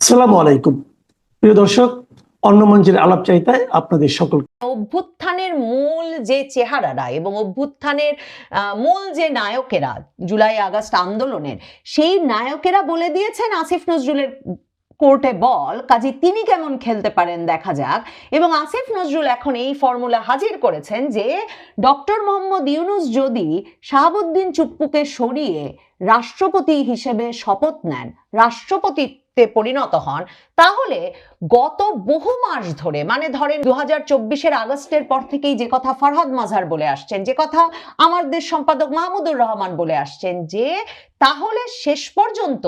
আসসালামু আলাইকুম। প্রিয় দর্শক, অন্য মঞ্চের আলাপ চাইতায় আপনাদের সকল অভ্যুত্থানের মূল যে চেহারারা এবং অভ্যুত্থানের মূল যে নায়কেরা জুলাই, আগস্ট আন্দোলনের, সেই নায়কেরা বলে দিয়েছেন আসিফ নজরুলের কোর্টে বল, কাজে তিনি কেমন খেলতে পারেন দেখা যাক। এবং আসিফ নজরুল এখন এই ফর্মুলা হাজির করেছেন যে, ডক্টর মোহাম্মদ ইউনুস যদি শাহাবুদ্দিন চুপ্পুকে সরিয়ে রাষ্ট্রপতি হিসেবে শপথ নেন রাষ্ট্রপতিতে পরিণত হন, তাহলে গত বহু মাস ধরে মানে ধরেন দু হাজার চব্বিশের আগস্টের পর থেকেই যে কথা ফরহাদ মাঝার বলে আসছেন, যে কথা আমার দেশ সম্পাদক মাহমুদুর রহমান বলে আসছেন, যে তাহলে শেষ পর্যন্ত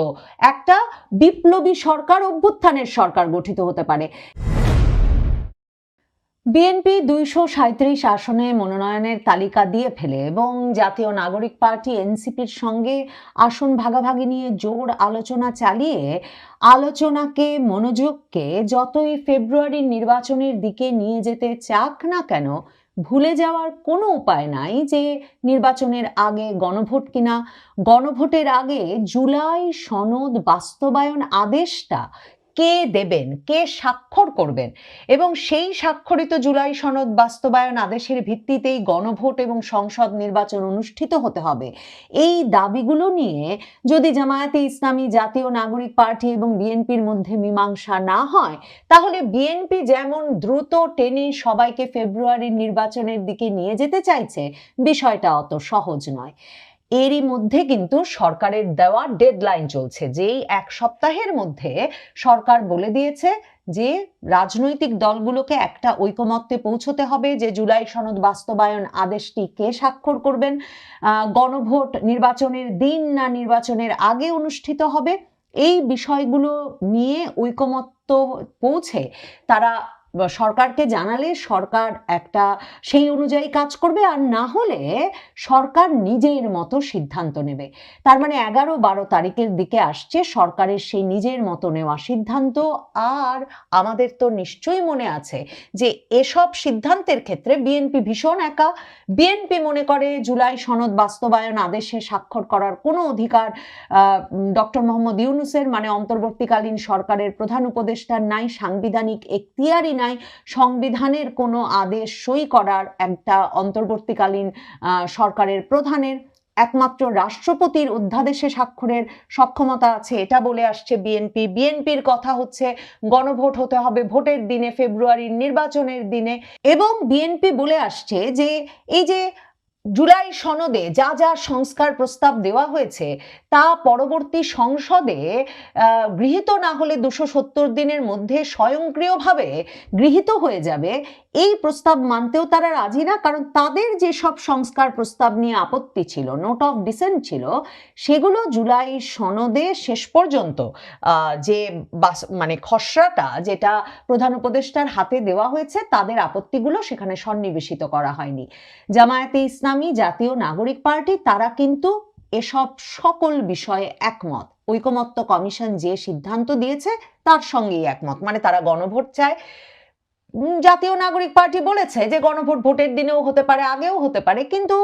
একটা বিপ্লবী সরকার অভ্যুত্থানের সরকার গঠিত হতে পারে। বিএনপি দুইশো সাঁত্রিশ আসনে মনোনয়নের তালিকা দিয়ে ফেলে এবং জাতীয় নাগরিক পার্টি এনসিপির সঙ্গে আসন ভাগাভাগি নিয়ে জোর আলোচনা চালিয়ে আলোচনাকে, মনোযোগকে যতই ফেব্রুয়ারির নির্বাচনের দিকে নিয়ে যেতে চাক না কেন, ভুলে যাওয়ার কোনো উপায় নাই যে নির্বাচনের আগে গণভোট কিনা। গণভোটের আগে জুলাই সনদ বাস্তবায়ন আদেশটা কে দেবেন, কে স্বাক্ষর করবেন? এবং সেই স্বাক্ষরিত জুলাই সনদ বাস্তবায়ন আদেশের ভিত্তিতেই গণভোট এবং সংসদ নির্বাচন অনুষ্ঠিত হতে হবে। এই দাবিগুলো নিয়ে যদি জামায়াতে ইসলামী জাতীয় নাগরিক পার্টি এবং বিএনপির মধ্যে মীমাংসা না হয়, তাহলে বিএনপি যেমন দ্রুত টেনে সবাইকে ফেব্রুয়ারির নির্বাচনের দিকে নিয়ে যেতে চাইছে, বিষয়টা অত সহজ নয়। এরই মধ্যে কিন্তু সরকারের দেওয়া ডেডলাইন চলছে, যেই এক সপ্তাহের মধ্যে সরকার বলে দিয়েছে যে রাজনৈতিক দলগুলোকে একটা ঐকমত্যে পৌঁছতে হবে, যে জুলাই সনদ বাস্তবায়ন আদেশটি কে স্বাক্ষর করবেন গণভোট নির্বাচনের দিন না নির্বাচনের আগে অনুষ্ঠিত হবে, এই বিষয়গুলো নিয়ে ঐকমত্য পৌঁছে তারা সরকারকে জানালে সরকার একটা সেই অনুযায়ী কাজ করবে, আর না হলে সরকার নিজের মতো সিদ্ধান্ত নেবে। তার মানে এগারো বারো তারিখের দিকে আসছে সরকারের সেই নিজের মতো নেওয়া সিদ্ধান্ত, আর আমাদের তো নিশ্চয়ই মনে আছে যে এসব সিদ্ধান্তের ক্ষেত্রে বিএনপি ভীষণ একা। বিএনপি মনে করে জুলাই সনদ বাস্তবায়ন আদেশে স্বাক্ষর করার কোনো অধিকার ডক্টর মোহাম্মদ ইউনুসের মানে অন্তর্বর্তীকালীন সরকারের প্রধান উপদেষ্টার নাই সাংবিধানিক এখতিয়ারই নাই সংবিধানের কোনো আদেশ সই করার একটা অন্তর্বর্তীকালীন সরকারের প্রধানের একমাত্র রাষ্ট্রপতির অধ্যাদেশে স্বাক্ষরের সক্ষমতা আছে, এটা বলে আসছে বিএনপি। বিএনপির কথা হচ্ছে গণভোট হতে হবে ভোটের দিনে, ফেব্রুয়ারির নির্বাচনের দিনে। এবং বিএনপি বলে আসছে যে, এই যে জুলাই সনদে যা যা সংস্কার প্রস্তাব দেওয়া হয়েছে, তা পরবর্তী সংসদে গৃহীত না হলে দুশো সত্তর দিনের মধ্যে স্বয়ংক্রিয়ভাবে গৃহীত হয়ে যাবে। এই প্রস্তাব মানতেও তারা রাজি না, কারণ তাদের যে সব সংস্কার প্রস্তাব নিয়ে আপত্তি ছিল, নোট অফ ডিসেন্ট ছিল, সেগুলো জুলাই সনদে শেষ পর্যন্ত যে বাস- মানে খসড়াটা যেটা প্রধান উপদেষ্টার হাতে দেওয়া হয়েছে, তাদের আপত্তিগুলো সেখানে সন্নিবেশিত করা হয়নি। জামায়াতে ইসলামী জাতীয় নাগরিক পার্টি, তারা কিন্তু এসব সকল বিষয়ে একমত। ঐকমত্য কমিশন যে সিদ্ধান্ত দিয়েছে, তার সঙ্গেই একমত। মানে তারা গণভোট চায়। জাতীয় নাগরিক পার্টি বলেছে যে গণভোট ভোটের দিনেও হতে পারে, আগেও হতে পারে। কিন্তু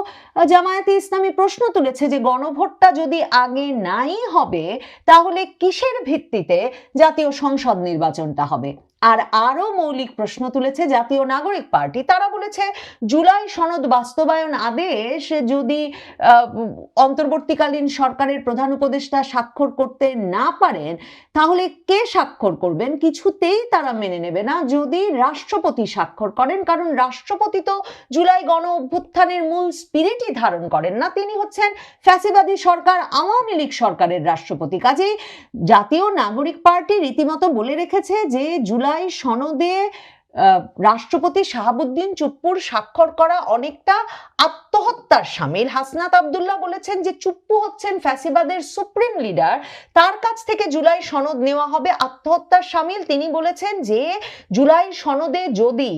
জামায়াতে ইসলামী প্রশ্ন তুলেছে যে গণভোটটা যদি আগে নাই হবে, তাহলে কিসের ভিত্তিতে জাতীয় সংসদ নির্বাচনটা হবে? আর আরও মৌলিক প্রশ্ন তুলেছে জাতীয় নাগরিক পার্টি। তারা বলেছে, জুলাই সনদ বাস্তবায়ন আদেশ যদি অন্তর্বর্তীকালীন সরকারের প্রধান উপদেষ্টা স্বাক্ষর করতে না পারেন, তাহলে কে স্বাক্ষর করবেন? কিছুতেই তারা মেনে নেবে না। যদি রাষ্ট্রপতি স্বাক্ষর করেন, কারণ রাষ্ট্রপতি তো জুলাই গণ অভ্যুত্থানের মূল স্পিরিটই ধারণ করেন না। তিনি হচ্ছেন ফ্যাসিবাদী সরকার, আওয়ামী লীগ সরকারের রাষ্ট্রপতি। কাজেই জাতীয় নাগরিক পার্টি রীতিমতো বলে রেখেছে যে, জুলাই সনদে রাষ্ট্রপতি শাহাবুদ্দিন চুপ্পুর স্বাক্ষর করা অনেকটা আত্মহত্যার সামিল। হাসনাত আবদুল্লাহ বলেছেন যে চুপ্পু হচ্ছেন ফ্যাসিবাদের সুপ্রিম লিডার। তার কাছ থেকে জুলাই সনদ নেওয়া হবে আত্মহত্যার সামিল। তিনি বলেছেন যে জুলাই সনদে যদি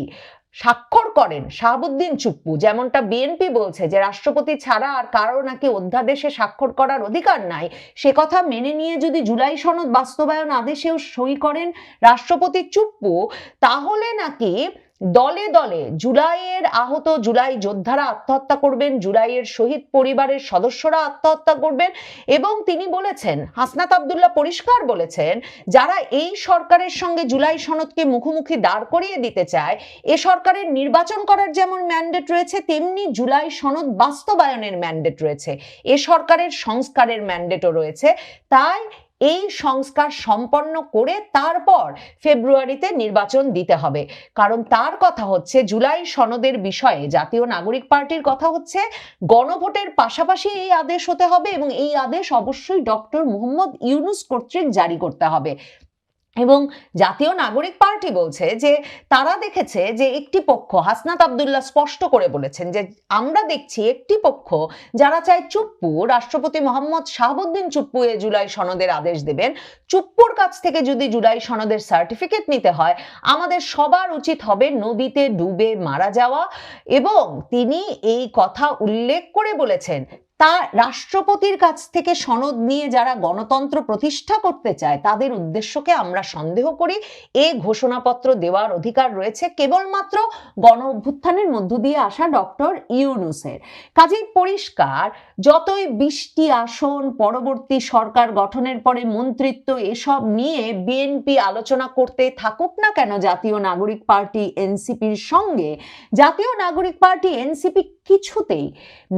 স্বাক্ষর করেন শাহাবুদ্দিন চুপ্পু, যেমনটা বিএনপি বলছে যে রাষ্ট্রপতি ছাড়া আর কারও নাকি অধ্যাদেশে স্বাক্ষর করার অধিকার নাই। সে কথা মেনে নিয়ে যদি জুলাই সনদ বাস্তবায়ন আদেশেও সই করেন রাষ্ট্রপতি চুপ্পু, তাহলে নাকি দলে দলে জুলাইয়ের আহত জুলাই যোদ্ধারা আত্মহত্যা করবেন, জুলাইয়ের শহীদ পরিবারের সদস্যরা আত্মহত্যা করবেন এবং তিনি বলেছেন, হাসনাত আবদুল্লাহ পরিষ্কার বলেছেন, যারা এই সরকারের সঙ্গে জুলাই সনদকে মুখোমুখি দাঁড় করিয়ে দিতে চায়, এ সরকারের নির্বাচন করার যেমন ম্যান্ডেট রয়েছে, তেমনি জুলাই সনদ বাস্তবায়নের ম্যান্ডেট রয়েছে। এ সরকারের সংস্কারের ম্যান্ডেটও রয়েছে। তাই এই সংস্কার সম্পন্ন করে তারপর ফেব্রুয়ারিতে নির্বাচন দিতে হবে। কারণ তার কথা হচ্ছে, জুলাই সনদের বিষয়ে জাতীয় নাগরিক পার্টির কথা হচ্ছে, গণভোটের পাশাপাশি এই আদেশ হতে হবে এবং এই আদেশ অবশ্যই ডক্টর মোহাম্মদ ইউনুস কর্তৃক জারি করতে হবে। এবং জাতীয় নাগরিক পার্টি বলছে যে তারা দেখেছে যে একটি পক্ষ, হাসনাত আবদুল্লাহ স্পষ্ট করে বলেছেন যে আমরা দেখছি একটি পক্ষ যারা চায় চুপ্পু, রাষ্ট্রপতি মোহাম্মদ শাহাবুদ্দিন চুপ্পু এ জুলাই সনদের আদেশ দেবেন। চুপ্পুর কাছ থেকে যদি জুলাই সনদের সার্টিফিকেট নিতে হয়, আমাদের সবার উচিত হবে নদীতে ডুবে মারা যাওয়া এবং তিনি এই কথা উল্লেখ করে বলেছেন তা রাষ্ট্রপতির কাছ থেকে সনদ নিয়ে যারা গণতন্ত্র প্রতিষ্ঠা করতে চায়, তাদের উদ্দেশ্যকে আমরা সন্দেহ করি। এ ঘোষণাপত্র দেওয়ার অধিকার রয়েছে কেবলমাত্র গণ অভ্যুত্থানের মধ্য দিয়ে আসা ডক্টর ইউনুসের। কাজেই পরিষ্কার, যতই বৃষ্টি আসন, পরবর্তী সরকার গঠনের পরে মন্ত্রিত্ব এসব নিয়ে বিএনপি আলোচনা করতে থাকুক না কেন জাতীয় নাগরিক পার্টি এনসিপির সঙ্গে, জাতীয় নাগরিক পার্টি এনসিপি কিছুতেই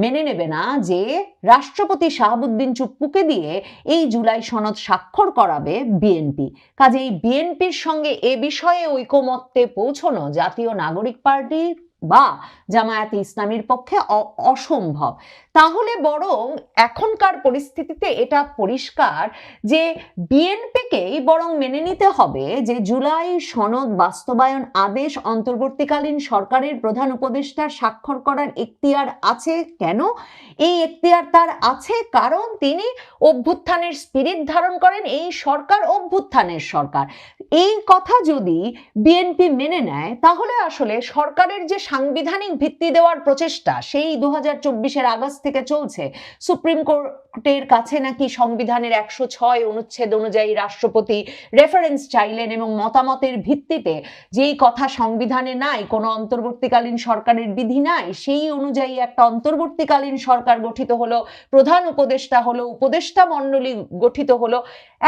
মেনে নেবে না যে রাষ্ট্রপতি শাহাবুদ্দিন চুপ্পুকে দিয়ে এই জুলাই সনদ স্বাক্ষর করাবে বিএনপি। কাজেই বিএনপির সঙ্গে এ বিষয়ে ঐকমত্যে পৌঁছনো জাতীয় নাগরিক পার্টির বা জামায়াতে ইসলামীর পক্ষে অসম্ভব। তাহলে বরং এখনকার পরিস্থিতিতে এটা পরিষ্কার যে বিএনপিকেই বরং মেনে নিতে হবে যে জুলাই সনদ বাস্তবায়ন আদেশ অন্তর্বর্তীকালীন সরকারের প্রধান উপদেষ্টার স্বাক্ষর করার এখতিয়ার আছে কেন? এই এখতিয়ার তার আছে কারণ তিনি অভ্যুত্থানের স্পিরিট ধারণ করেন এই সরকার অভ্যুত্থানের সরকার। এই কথা যদি বিএনপি মেনে নেয়, তাহলে আসলে সরকারের যে সাংবিধানিক ভিত্তি দেওয়ার প্রচেষ্টা সেই দু হাজার চব্বিশের আগস্ট থেকে চলছে। সুপ্রিম কোর্টের কাছে নাকি সংবিধানের একশো ছয় অনুচ্ছেদ অনুযায়ী রাষ্ট্রপতি রেফারেন্স চাইলেন এবং মতামতের ভিত্তিতে যেই কথা সংবিধানে নাই, কোনো অন্তর্বর্তীকালীন সরকারের বিধি নাই, সেই অনুযায়ী একটা অন্তর্বর্তীকালীন সরকার গঠিত হলো, প্রধান উপদেষ্টা হলো, উপদেষ্টা মণ্ডলী গঠিত হলো।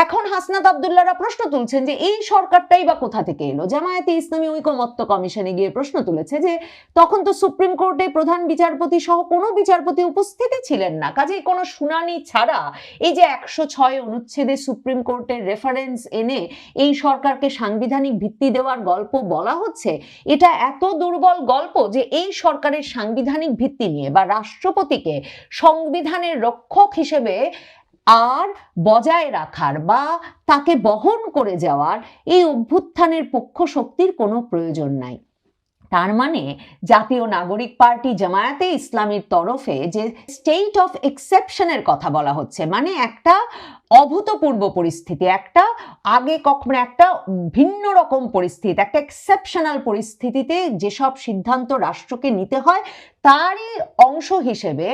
এখন হাসনাত আবদুল্লাহরা প্রশ্ন তুলছেন যে এই সরকারটাই বা কোথা থেকে এলো? জামায়াতে ইসলামী ঐকমত্য কমিশনে গিয়ে প্রশ্ন তুলেছে যে তখন তো সুপ্রিম কোর্টে প্রধান বিচারপতি সহ কোনো বিচারপতি উপস্থিতই ছিলেন না। কাজেই কোনো শুনানি ছাড়া এই যে একশো ছয় অনুচ্ছেদে সুপ্রিম কোর্টের রেফারেন্স এনে এই সরকারকে সাংবিধানিক ভিত্তি দেওয়ার গল্প বলা হচ্ছে, এটা এত দুর্বল গল্প যে এই সরকারের সাংবিধানিক ভিত্তি নিয়ে বা রাষ্ট্রপতিকে সংবিধানের রক্ষক হিসেবে আর বজায় রাখার বা তাকে বহন করে যাওয়ার এই অভ্যুত্থানের পক্ষ শক্তির কোনো প্রয়োজন নাই। তার মানে জাতীয় নাগরিক পার্টি জামায়াতে ইসলামীর তরফে যে স্টেট অফ এক্সেপশনের কথা বলা হচ্ছে মানে একটা অভূতপূর্ব পরিস্থিতি, একটা আগে কখনো একটা ভিন্ন রকম পরিস্থিতি, একটা এক্সেপশনাল পরিস্থিতিতে যেসব সিদ্ধান্ত রাষ্ট্রকে নিতে হয়, তারই অংশ হিসেবে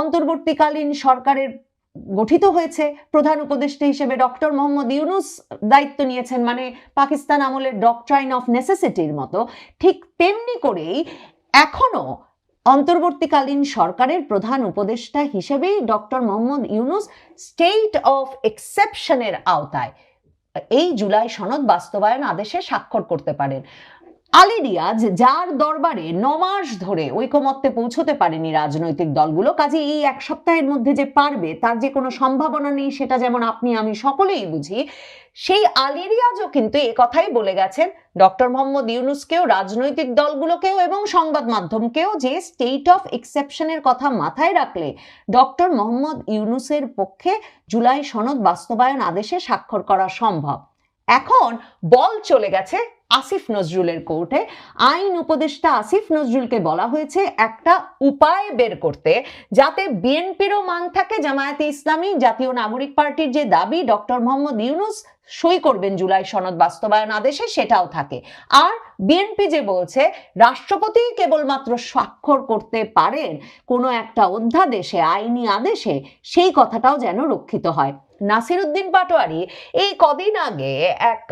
অন্তর্বর্তীকালীন সরকারের গঠিত হয়েছে। প্রধান উপদেষ্টা হিসেবে ডক্টর মোহাম্মদ ইউনুস দায়িত্ব নিয়েছেন মানে পাকিস্তান আমলের ডকট্রাইন অফ নেসেসিটির মতো। ঠিক তেমনি করেই এখনও অন্তর্বর্তীকালীন সরকারের প্রধান উপদেষ্টা হিসেবেই doctor Muhammad Yunus state of এক্সেপশনের আওতায় এই জুলাই সনদ বাস্তবায়ন আদেশে স্বাক্ষর করতে পারেন। আলী রিয়াজ, যার দরবারে নমাস ধরে ঐকমত্যে পৌঁছতে পারেনি রাজনৈতিক দলগুলো কাজে এই এক সপ্তাহের মধ্যে যে পারবে, তার যে কোনো সম্ভাবনা নেই, সেটা যেমন আপনি, আমি সকলেই বুঝি, সেই আলী রিয়াজও কিন্তু এ কথাই বলে গেছেন, ডক্টর মোহাম্মদ ইউনুসকেও, রাজনৈতিক দলগুলোকেও এবং সংবাদ মাধ্যমকেও যে স্টেট অফ এক্সেপশনের কথা মাথায় রাখলে ডক্টর মোহাম্মদ ইউনুসের পক্ষে জুলাই সনদ বাস্তবায়ন আদেশে স্বাক্ষর করা সম্ভব। এখন বল চলে গেছে আসিফ নজরুলের কোর্টে। আইন উপদেষ্টা আসিফ নজরুলকে বলা হয়েছে একটা উপায় বের করতে, যাতে বিএনপিরও মান থাকে জামায়াতে ইসলামী, জাতীয় নাগরিক পার্টির যে দাবি, ডক্টর মোহাম্মদ ইউনুস সই করবেন জুলাই সনদ বাস্তবায়ন আদেশে, সেটাও থাকে। আর বিএনপি যে বলছে, রাষ্ট্রপতি কেবলমাত্র স্বাক্ষর করতে পারেন কোনো একটা অধ্যাদেশে, আইনি আদেশে, সেই কথাটাও যেন রক্ষিত হয়। নাসিরুদ্দিন পাটোয়ারি এই কদিন আগে এক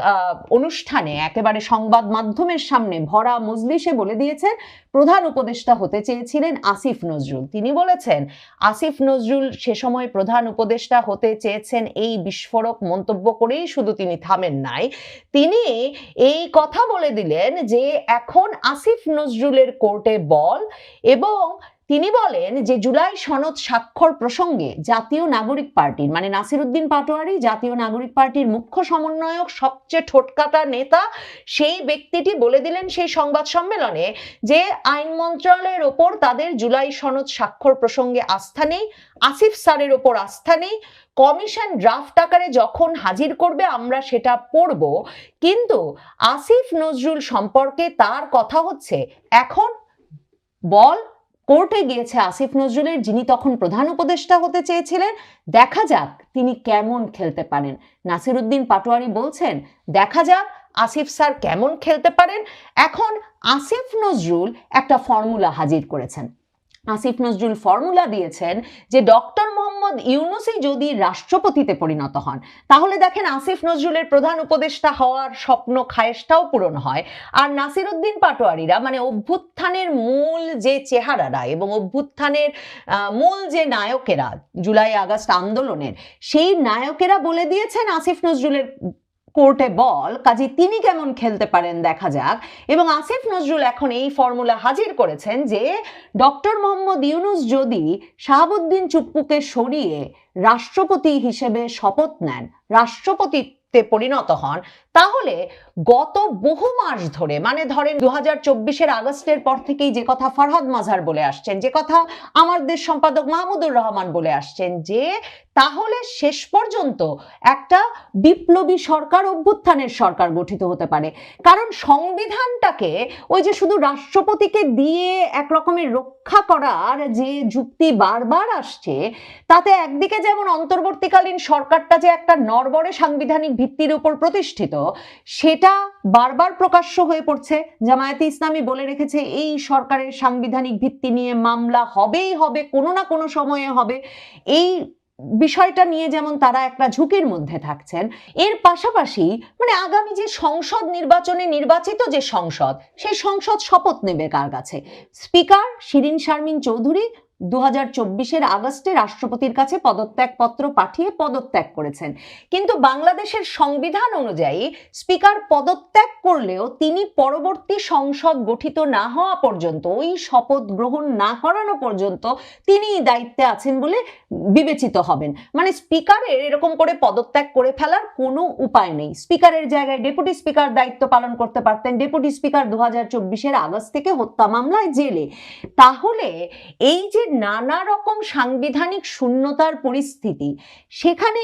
অনুষ্ঠানে একেবারে সংবাদ মাধ্যমের সামনে ভরা মজলিসে বলে দিয়েছেন, প্রধান উপদেষ্টা হতে চেয়েছিলেন আসিফ নজরুল। তিনি বলেছেন, আসিফ নজরুল সে সময় প্রধান উপদেষ্টা হতে চেয়েছেন এই বিস্ফোরক মন্তব্য করেই শুধু তিনি থামেন নাই। তিনি এই কথা বলে দিলেন যে এখন আসিফ নজরুলের কোর্টে বল এবং তিনি বলেন যে জুলাই সনদ স্বাক্ষর প্রসঙ্গে জাতীয় নাগরিক পার্টির মানে নাসিরুদ্দিন পাটোয়ারি জাতীয় নাগরিক পার্টির মুখ্য সমন্বয়ক, সবচেয়ে ঠোটকাটা নেতা, সেই ব্যক্তিটি বলে দিলেন সেই সংবাদ সম্মেলনে যে আইন মন্ত্রণালয়ের ওপর তাদের জুলাই সনদ স্বাক্ষর প্রসঙ্গে আস্থা নেই, আসিফ স্যারের ওপর আস্থা নেই, কমিশন ড্রাফট আকারে যখন হাজির করবে আমরা সেটা পড়ব, কিন্তু আসিফ নজরুল সম্পর্কে তার কথা হচ্ছে, এখন বল কোর্টে গিয়েছে আসিফ নজরুলের, যিনি তখন প্রধান উপদেষ্টা হতে চেয়েছিলেন। দেখা যাক তিনি কেমন খেলতে পারেন। নাসিরুদ্দিন পাটোয়ারি বলছেন, দেখা যাক আসিফ স্যার কেমন খেলতে পারেন। এখন আসিফ নজরুল একটা ফর্মুলা হাজির করেছেন। আসিফ নজরুল ফর্মুলা দিয়েছেন যে ডক্টর মোহাম্মদ ইউনুসই যদি রাষ্ট্রপতিতে পরিণত হন, তাহলে দেখেন আসিফ নজরুলের প্রধান উপদেষ্টা হওয়ার স্বপ্ন খায়েশটাও পূরণ হয়। আর নাসিরুদ্দিন পাটোয়ারিরা মানে অভ্যুত্থানের মূল যে চেহারারা এবং অভ্যুত্থানের মূল যে নায়কেরা, জুলাই আগস্ট আন্দোলনের, সেই নায়কেরা বলে দিয়েছেন আসিফ নজরুলের কোর্টে বল, কাজে তিনি কেমন খেলতে পারেন দেখা যাক। এবং আসিফ নজরুল এখন এই ফর্মুলা হাজির করেছেন যে, ডক্টর মোহাম্মদ ইউনুস যদি শাহাবুদ্দিন চুপ্পুকে সরিয়ে রাষ্ট্রপতি হিসেবে শপথ নেন রাষ্ট্রপতিতে পরিণত হন তাহলে গত বহু মাস ধরে মানে ধরেন দু হাজার চব্বিশের আগস্টের পর থেকেই যে কথা ফারহাদ মাঝার বলে আসছেন, যে কথা আমার দেশ সম্পাদক মাহমুদুর রহমান বলে আসছেন, যে তাহলে শেষ পর্যন্ত একটা বিপ্লবী সরকার অভ্যুত্থানের সরকার গঠিত হতে পারে। কারণ সংবিধানটাকে ওই যে শুধু রাষ্ট্রপতিকে দিয়ে এক রকমের রক্ষা করার যে যুক্তি বারবার আসছে, তাতে একদিকে যেমন অন্তর্বর্তীকালীন সরকারটা যে একটা নরবরে সাংবিধানিক ভিত্তির উপর প্রতিষ্ঠিত সেটা বারবার প্রকাশ্য হয়ে পড়ছে। জামায়াতে ইসলামী বলে রেখেছে, এই সরকারের সাংবিধানিক ভিত্তি নিয়ে মামলা হবেই হবে, কোনো না কোনো সময়ে হবে। এই বিষয়টা নিয়ে যেমন তারা একটা ঝুঁকির মধ্যে থাকছেন, এর পাশাপাশি মানে আগামী যে সংসদ নির্বাচনে নির্বাচিত যে সংসদ, সেই সংসদ শপথ নেবে কার কাছে? স্পিকার শিরিন শারমিন চৌধুরী দু হাজার আগস্টে রাষ্ট্রপতির কাছে পদত্যাগপত্র পাঠিয়ে পদত্যাগ করেছেন। কিন্তু বাংলাদেশের সংবিধান অনুযায়ী স্পিকার পদত্যাগ করলেও তিনি পরবর্তী সংসদ গঠিত না হওয়া পর্যন্ত, ওই শপথ গ্রহণ না করানো পর্যন্ত তিনি দায়িত্বে আছেন বলে বিবেচিত হবেন। মানে স্পিকারের এরকম করে পদত্যাগ করে ফেলার কোনো উপায় নেই। স্পিকারের জায়গায় ডেপুটি স্পিকার দায়িত্ব পালন করতে পারতেন, ডেপুটি স্পিকার দু হাজার চব্বিশের আগস্ট থেকে হত্যা মামলায় জেলে। তাহলে এই যে নানা রকম সাংবিধানিক শূন্যতার পরিস্থিতি, সেখানে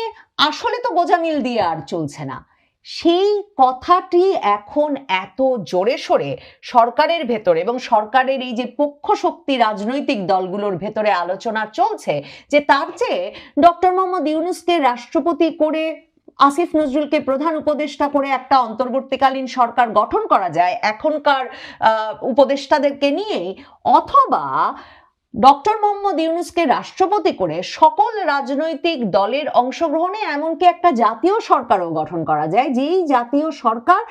আসলে তো গোজামিল দিয়ে আর চলছে না। সেই কথাটি এখন এত জোরে সোরে সরকারের ভেতরে এবং সরকারের এই যে পক্ষ শক্তি রাজনৈতিক দলগুলোর ভেতরে আলোচনা চলছে যে তার চেয়ে ডক্টর মোহাম্মদ ইউনুসকে রাষ্ট্রপতি করে, আসিফ নজরুলকে প্রধান উপদেষ্টা করে একটা অন্তর্বর্তীকালীন সরকার গঠন করা যায়, এখনকার উপদেষ্টাদেরকে নিয়েই, অথবা ডক্টর মোহাম্মদ ইউনুসকে রাষ্ট্রপতি করে সকল রাজনৈতিক দলের অংশগ্রহণে এমনকি একটা জাতীয় সরকারও গঠন করা যায়, যেই জাতীয় সরকার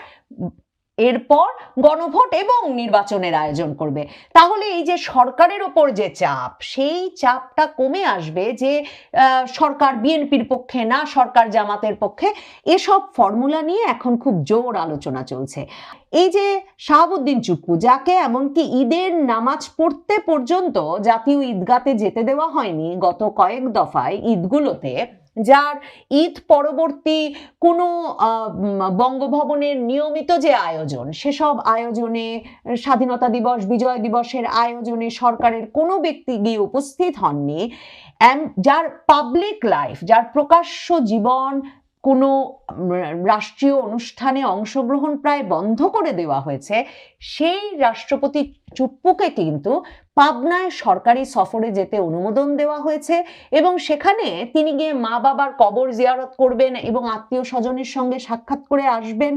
এরপর গণভোট এবং নির্বাচনের আয়োজন করবে। তাহলে এই যে সরকারের ওপর যে চাপ, সেই চাপটা কমে আসবে যে সরকার বিএনপির পক্ষে না, সরকার জামাতের পক্ষে, এসব ফর্মুলা নিয়ে এখন খুব জোর আলোচনা চলছে। এই যে শাহাবুদ্দিন চুপ্পু, যাকে এমনকি ঈদের নামাজ পড়তে পর্যন্ত জাতীয় ঈদগাতে যেতে দেওয়া হয়নি, গত কয়েক দফায় ঈদগুলোতে যার ঈদ পরবর্তী কোনো বঙ্গভবনের নিয়মিত যে আয়োজন, সেসব আয়োজনে স্বাধীনতা দিবস, বিজয় দিবসের আয়োজনে সরকারের কোনো ব্যক্তি গিয়ে উপস্থিত হননি। যার পাবলিক লাইফ, যার প্রকাশ্য জীবন কোনো রাষ্ট্রীয় অনুষ্ঠানে অংশগ্রহণ প্রায় বন্ধ করে দেওয়া হয়েছে, সেই রাষ্ট্রপতি চুপ্পুকে কিন্তু পাবনায় সরকারি সফরে যেতে অনুমোদন দেওয়া হয়েছে এবং সেখানে তিনি গিয়ে মা বাবার কবর জিয়ারত করবেন এবং আত্মীয় স্বজনের সঙ্গে সাক্ষাৎ করে আসবেন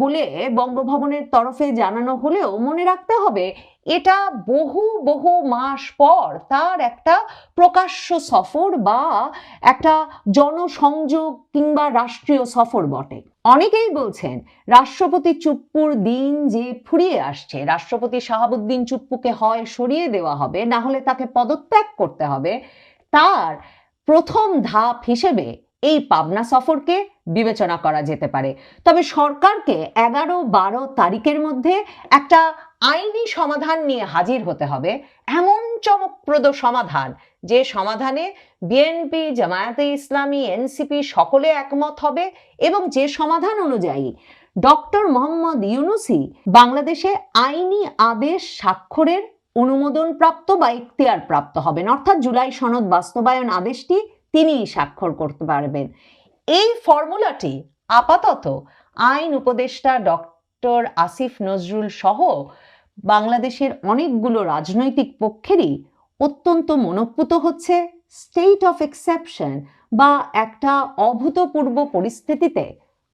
বলে বঙ্গভবনের তরফে জানানো হলেও মনে রাখতে হবে, এটা বহু বহু মাস পর তার একটা প্রকাশ্য সফর বা একটা জনসংযোগ কিংবা রাষ্ট্রীয় সফর বটে। অনেকেই বলছেন, রাষ্ট্রপতি চুপ্পুর দিন যে ফুরিয়ে আসছে, রাষ্ট্রপতি শাহাবুদ্দিন চুপ্পুকে হয় সরিয়ে দেওয়া হবে, না হলে তাকে পদত্যাগ করতে হবে, তার প্রথম ধাপ হিসেবে এই পাবনা সফরকে বিবেচনা করা যেতে পারে। তবে সরকারকে এগারো বারো তারিখের মধ্যে একটা আইনি সমাধান নিয়ে হাজির হতে হবে, এমন চমকপ্রদ সমাধান, যে সমাধানে বিএনপি জামায়াতে ইসলামী এনসিপি সকলে একমত হবে এবং যে সমাধান অনুযায়ী ডক্টর মোহাম্মদ ইউনুসি বাংলাদেশে আইনি আদেশ স্বাক্ষরের অনুমোদন প্রাপ্ত বা ইখতিয়ার প্রাপ্ত হবেন। অর্থাৎ জুলাই সনদ বাস্তবায়ন আদেশটি তিনিই স্বাক্ষর করতে পারবেন। এই ফর্মুলাটি আপাতত আইন উপদেষ্টা ডক্টর আসিফ নজরুল সহ বাংলাদেশের অনেকগুলো রাজনৈতিক পক্ষেরই অত্যন্ত মনঃপুত হচ্ছে স্টেট অফ এক্সেপশন বা একটা অভূতপূর্ব পরিস্থিতিতে